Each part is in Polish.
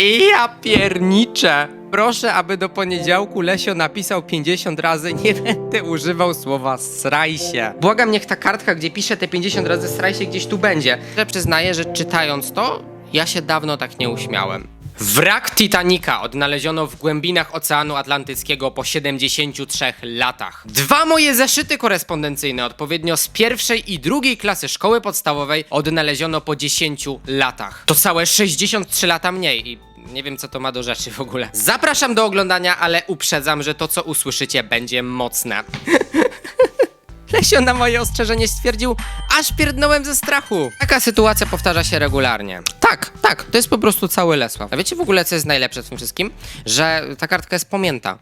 Ja pierniczę. Proszę, aby do poniedziałku Lesio napisał 50 razy nie będę używał słowa sraj się. Błagam, niech ta kartka, gdzie piszę te 50 razy sraj się gdzieś tu będzie. Ja przyznaję, że czytając to, ja się dawno tak nie uśmiałem. Wrak Titanica odnaleziono w głębinach Oceanu Atlantyckiego po 73 latach. Dwa moje zeszyty korespondencyjne, odpowiednio z pierwszej i drugiej klasy szkoły podstawowej, odnaleziono po 10 latach. To całe 63 lata mniej i nie wiem, co to ma do rzeczy w ogóle. Zapraszam do oglądania, ale uprzedzam, że to, co usłyszycie, będzie mocne. Lesio na moje ostrzeżenie stwierdził, aż pierdnąłem ze strachu. Taka sytuacja powtarza się regularnie. Tak, tak, to jest po prostu cały Lesław. A wiecie w ogóle, co jest najlepsze w tym wszystkim? Że ta kartka jest pamięta.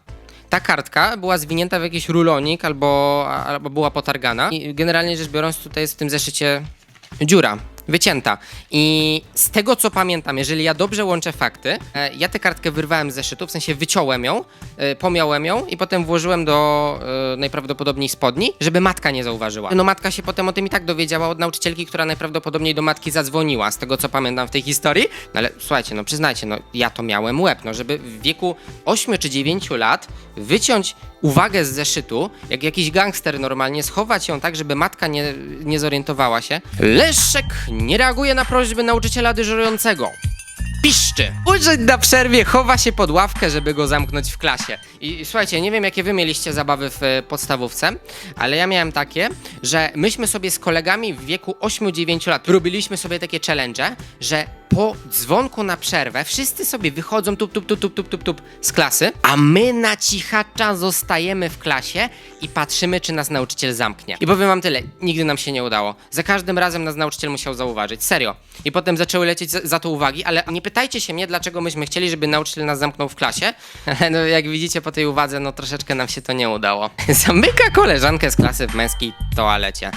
Ta kartka była zwinięta w jakiś rulonik albo, albo była potargana. I generalnie rzecz biorąc, tutaj jest w tym zeszycie dziura. Wycięta. I z tego co pamiętam, jeżeli ja dobrze łączę fakty, e, ja tę kartkę wyrwałem z zeszytu, w sensie wyciąłem ją, e, pomiałem ją i potem włożyłem do e, najprawdopodobniej spodni, żeby matka nie zauważyła. No matka się potem o tym i tak dowiedziała od nauczycielki, która najprawdopodobniej do matki zadzwoniła, z tego co pamiętam w tej historii. No ale słuchajcie, no przyznajcie, no ja to miałem łeb, no żeby w wieku 8 czy 9 lat wyciąć uwagę z zeszytu, jak jakiś gangster normalnie, schować ją tak, żeby matka nie, nie zorientowała się. Leszek nie reaguje na prośby nauczyciela dyżurującego. Piszczy. Uczeń na przerwie chowa się pod ławkę, żeby go zamknąć w klasie. I słuchajcie, nie wiem jakie wy mieliście zabawy w e, podstawówce, ale ja miałem takie, że myśmy sobie z kolegami w wieku 8-9 lat robiliśmy sobie takie challenge, że po dzwonku na przerwę wszyscy sobie wychodzą tup, tup, tup, tup, tup, tup, tup z klasy, a my na cichacza zostajemy w klasie i patrzymy, czy nas nauczyciel zamknie. I powiem wam tyle, nigdy nam się nie udało. Za każdym razem nas nauczyciel musiał zauważyć, serio. I potem zaczęły lecieć za, za to uwagi, ale nie pytajcie się mnie, dlaczego myśmy chcieli, żeby nauczyciel nas zamknął w klasie. No jak widzicie po tej uwadze, no troszeczkę nam się to nie udało. Zamyka koleżankę z klasy w męskiej toalecie.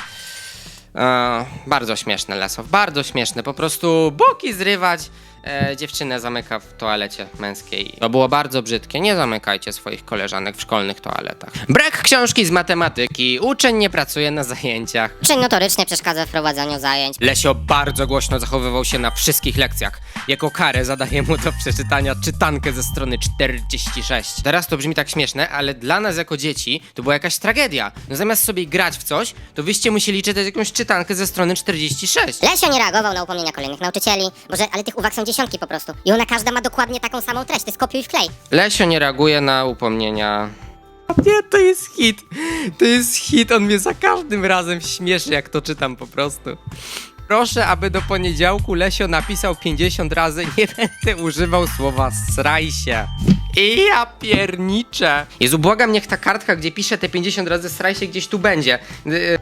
E, bardzo śmieszne, Lesow, bardzo śmieszne. Po prostu boki zrywać, e, dziewczynę zamyka w toalecie męskiej. To było bardzo brzydkie. Nie zamykajcie swoich koleżanek w szkolnych toaletach. Brak książki z matematyki. Uczeń nie pracuje na zajęciach. Uczeń notorycznie przeszkadza w prowadzeniu zajęć. Lesio bardzo głośno zachowywał się na wszystkich lekcjach. Jako karę zadaję mu do przeczytania czytankę ze strony 46. Teraz to brzmi tak śmieszne, ale dla nas jako dzieci to była jakaś tragedia. No zamiast sobie grać w coś, to wyście musieli czytać jakąś czytankę ze strony 46. Lesio nie reagował na upomnienia kolejnych nauczycieli. Boże, ale tych uwag są dziesiątki po prostu. I ona każda ma dokładnie taką samą treść. To jest kopiuj i wklej. Lesio nie reaguje na upomnienia. Nie, to jest hit. To jest hit. On mnie za każdym razem śmieszy, jak to czytam po prostu. Proszę, aby do poniedziałku Lesio napisał 50 razy nie będę używał słowa sraj się. I ja pierniczę. Jezu, błagam, niech ta kartka, gdzie piszę te 50 razy sraj się, gdzieś tu będzie. Y,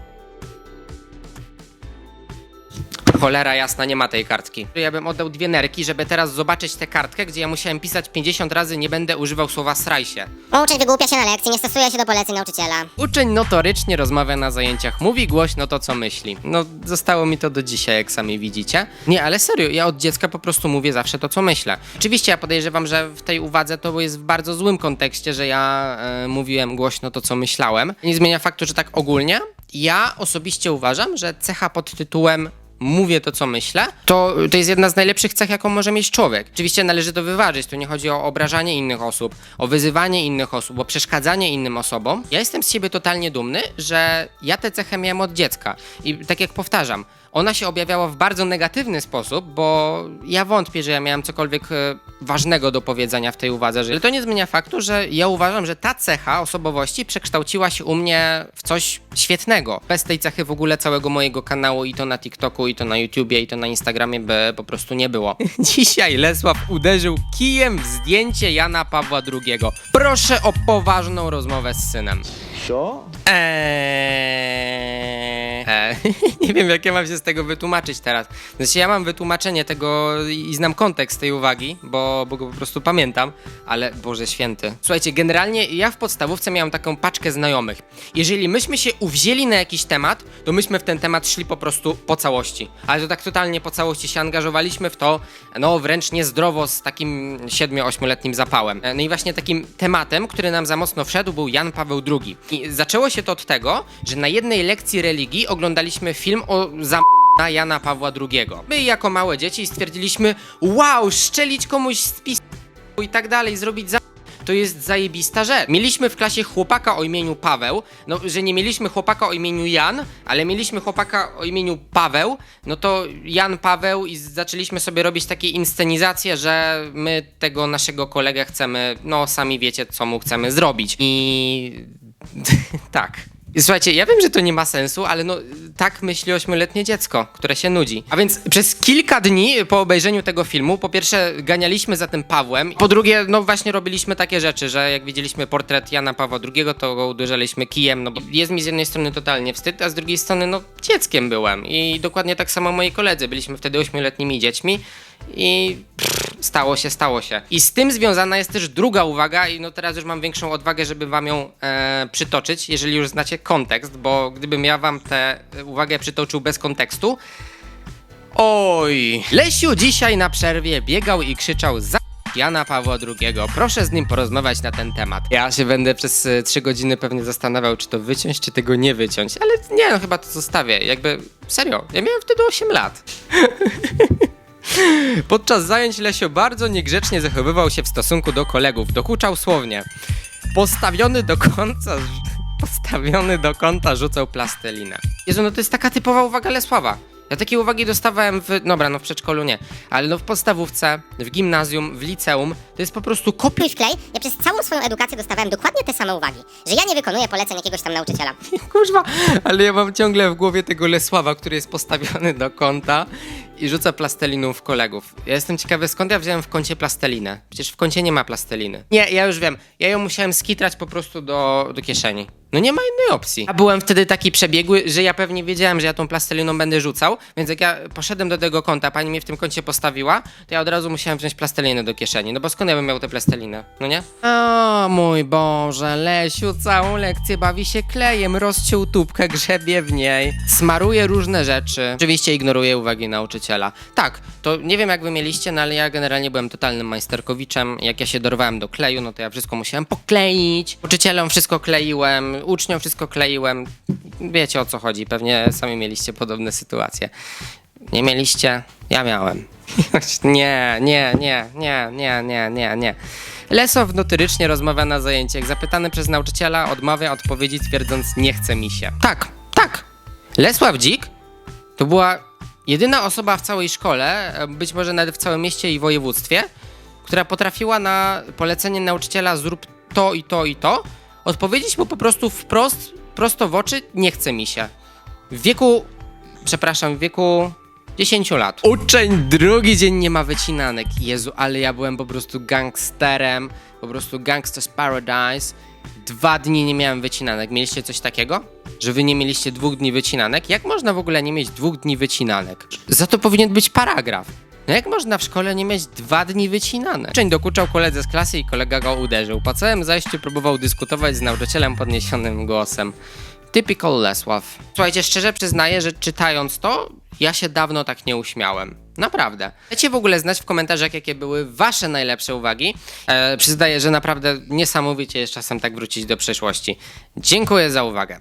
Cholera jasna, nie ma tej kartki. Ja bym oddał dwie nerki, żeby teraz zobaczyć tę kartkę, gdzie ja musiałem pisać 50 razy nie będę używał słowa sraj się. Uczeń wygłupia się na lekcji, nie stosuje się do poleceń nauczyciela. Uczeń notorycznie rozmawia na zajęciach, mówi głośno to, co myśli. No, zostało mi to do dzisiaj, jak sami widzicie. Nie, ale serio, ja od dziecka po prostu mówię zawsze to, co myślę. Oczywiście ja podejrzewam, że w tej uwadze to jest w bardzo złym kontekście, że ja e, mówiłem głośno to, co myślałem. Nie zmienia faktu, że tak ogólnie. Ja osobiście uważam, że cecha pod tytułem mówię to, co myślę, to, to jest jedna z najlepszych cech, jaką może mieć człowiek. Oczywiście należy to wyważyć, tu nie chodzi o obrażanie innych osób, o wyzywanie innych osób, o przeszkadzanie innym osobom. Ja jestem z siebie totalnie dumny, że ja tę cechę miałem od dziecka. I tak jak powtarzam, ona się objawiała w bardzo negatywny sposób, bo ja wątpię, że ja miałem cokolwiek e, ważnego do powiedzenia w tej uwadze, że ale to nie zmienia faktu, że ja uważam, że ta cecha osobowości przekształciła się u mnie w coś świetnego. Bez tej cechy w ogóle całego mojego kanału i to na TikToku, i to na YouTubie, i to na Instagramie by po prostu nie było. Dzisiaj Lesław uderzył kijem w zdjęcie Jana Pawła II. Proszę o poważną rozmowę z synem. Co? Eee, e, nie wiem, jak ja mam się z tego wytłumaczyć teraz. Znaczy, ja mam wytłumaczenie tego i znam kontekst tej uwagi, bo, bo go po prostu pamiętam, ale Boże Święty. Słuchajcie, generalnie ja w podstawówce miałem taką paczkę znajomych. Jeżeli myśmy się uwzięli na jakiś temat, to myśmy w ten temat szli po prostu po całości. Ale to tak totalnie po całości się angażowaliśmy w to, no wręcz niezdrowo z takim 7-8-letnim zapałem. E, No i właśnie takim tematem, który nam za mocno wszedł, był Jan Paweł II. I zaczęło się to od tego, że na jednej lekcji religii oglądaliśmy film o zam na Jana Pawła II. My jako małe dzieci stwierdziliśmy, wow, szczelić komuś spis i tak dalej, zrobić za... To jest zajebista rzecz. Mieliśmy w klasie chłopaka o imieniu Paweł, no, że nie mieliśmy chłopaka o imieniu Jan, ale mieliśmy chłopaka o imieniu Paweł, no to Jan Paweł i zaczęliśmy sobie robić takie inscenizacje, że my tego naszego kolegę chcemy, no sami wiecie, co mu chcemy zrobić. I tak. Słuchajcie, ja wiem, że to nie ma sensu, ale no tak myśli ośmioletnie dziecko, które się nudzi. A więc przez kilka dni po obejrzeniu tego filmu, po pierwsze ganialiśmy za tym Pawłem, po drugie, no właśnie robiliśmy takie rzeczy, że jak widzieliśmy portret Jana Pawła II, to go uderzaliśmy kijem, no bo jest mi z jednej strony totalnie wstyd, a z drugiej strony, no dzieckiem byłem. I dokładnie tak samo moi koledzy, byliśmy wtedy ośmioletnimi dziećmi i pff, stało się, stało się. I z tym związana jest też druga uwaga i no teraz już mam większą odwagę, żeby wam ją e, przytoczyć, jeżeli już znacie kontekst, bo gdybym ja wam tę uwagę przytoczył bez kontekstu, oj. Lesiu dzisiaj na przerwie biegał i krzyczał za Jana Pawła II. Proszę z nim porozmawiać na ten temat. Ja się będę przez e, trzy godziny pewnie zastanawiał, czy to wyciąć, czy tego nie wyciąć, ale nie, no chyba to zostawię. Jakby, serio, ja miałem wtedy 8 lat. Podczas zajęć Lesio bardzo niegrzecznie zachowywał się w stosunku do kolegów. Dokuczał słownie. Postawiony do końca. Postawiony do kąta rzucał plastelinę. Jezu, no to jest taka typowa uwaga Lesława. Ja takie uwagi dostawałem w. Dobra, no w przedszkolu nie, ale no w podstawówce, w gimnazjum, w liceum. To jest po prostu kopia. Pluj w klej, ja przez całą swoją edukację dostawałem dokładnie te same uwagi. Że ja nie wykonuję poleceń jakiegoś tam nauczyciela. Kurwa, ale ja mam ciągle w głowie tego Lesława, który jest postawiony do kąta i rzuca plasteliną w kolegów. Ja jestem ciekawy, skąd ja wziąłem w kącie plastelinę. Przecież w kącie nie ma plasteliny. Nie, ja już wiem. Ja ją musiałem skitrać po prostu do, do kieszeni. No nie ma innej opcji. Ja byłem wtedy taki przebiegły, że ja pewnie wiedziałem, że ja tą plasteliną będę rzucał, więc jak ja poszedłem do tego kąta, pani mnie w tym kącie postawiła, to ja od razu musiałem wziąć plastelinę do kieszeni. No bo skąd ja bym miał tę plastelinę? No nie? O mój Boże, Lesiu całą lekcję bawi się klejem, rozciął tubkę, grzebie w niej, smaruje różne rzeczy. Oczywiście ignoruje uwagi nauczyciela. Tak, to nie wiem jak wy mieliście, no ale ja generalnie byłem totalnym majsterkowiczem. Jak ja się dorwałem do kleju, no to ja wszystko musiałem pokleić. Nauczycielom wszystko kleiłem, uczniom wszystko kleiłem. Wiecie o co chodzi, pewnie sami mieliście podobne sytuacje. Nie mieliście? Ja miałem. Nie, nie, nie, nie, nie, nie, nie, nie. Lesow notorycznie rozmawia na zajęciach. Zapytany przez nauczyciela odmawia odpowiedzi twierdząc nie chce mi się. Tak, tak. Lesław Dzik to była jedyna osoba w całej szkole, być może nawet w całym mieście i województwie, która potrafiła na polecenie nauczyciela zrób to i to i to, odpowiedzieć mu po prostu wprost, prosto w oczy, nie chce mi się. W wieku, przepraszam, w wieku 10 lat. Uczeń drugi dzień nie ma wycinanek. Jezu, ale ja byłem po prostu gangsterem, po prostu gangster's paradise. Dwa dni nie miałem wycinanek. Mieliście coś takiego? Że wy nie mieliście dwóch dni wycinanek? Jak można w ogóle nie mieć dwóch dni wycinanek? Za to powinien być paragraf. No jak można w szkole nie mieć dwa dni wycinanek? Uczeń dokuczał koledze z klasy i kolega go uderzył. Po całym zajściu próbował dyskutować z nauczycielem podniesionym głosem. Typical Lesław. Słuchajcie, szczerze przyznaję, że czytając to, ja się dawno tak nie uśmiałem. Naprawdę. Chcecie w ogóle znać w komentarzach, jakie były wasze najlepsze uwagi? E, przyznaję, że naprawdę niesamowicie jest czasem tak wrócić do przeszłości. Dziękuję za uwagę.